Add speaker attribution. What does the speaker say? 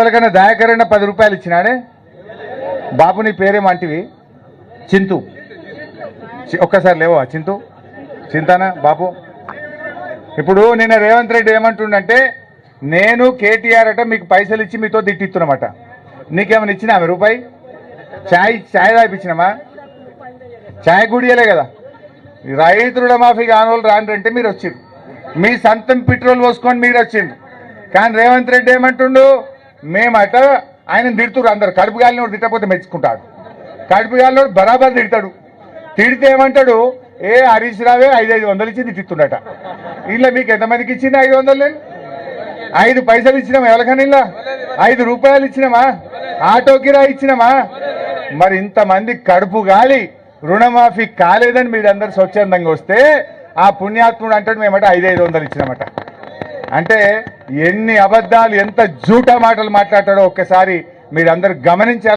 Speaker 1: వాళ్ళకన్నా దయాకరణ పది రూపాయలు ఇచ్చినాడే? బాబు నీ పేరేమంటివి చింతు. ఒక్కసారి లేవా చింతు? చింతానా బాబు? ఇప్పుడు నిన్న రేవంత్ రెడ్డి ఏమంటుండంటే నేను కేటీఆర్ అట మీకు పైసలు ఇచ్చి మీతో తిట్టిస్తున్నామట. నీకేమైనా ఆమె రూపాయి? ఛాయ్ ఛాయ్ తాగిపించినామా ఛాయ్ గుడియలే కదా. రైతు మాఫీ కాని వాళ్ళు అంటే మీరు వచ్చిండ్రు మీ సొంతం పెట్రోల్ పోసుకొని మీరు వచ్చిండ్రు కానీ రేవంత్ రెడ్డి ఏమంటుండు? మేమట ఆయన తిడుతురు అందరు. కడుపు గాలినోడు తిట్టకపోతే మెచ్చుకుంటాడు. కడుపు గాలినోడు బరాబర్ తిడతాడు. తిడితే ఏమంటాడు? ఏ హరీష్ రావే ఐదు ఐదు వందలు ఇచ్చింది తిట్టుండట. ఇలా మీకు ఎంతమందికి ఇచ్చింది ఐదు వందలు నేను? ఐదు పైసలు ఇచ్చినామా? ఎవరికైనా ఇలా ఐదు రూపాయలు ఇచ్చినామా? ఆటో కిరా ఇచ్చినామా? మరి ఇంతమంది కడుపు గాలి రుణమాఫీ కాలేదని మీరందరూ స్వచ్ఛందంగా వస్తే ఆ పుణ్యాత్ముడు అంటాడు మేమట ఐదు ఐదు వందలు ఇచ్చినామట. అంటే ఎన్ని అబద్ధాలు ఎంత జూటా మాటలు మాట్లాడతాడో ఒక్కసారి మీరందరూ గమనించాలి.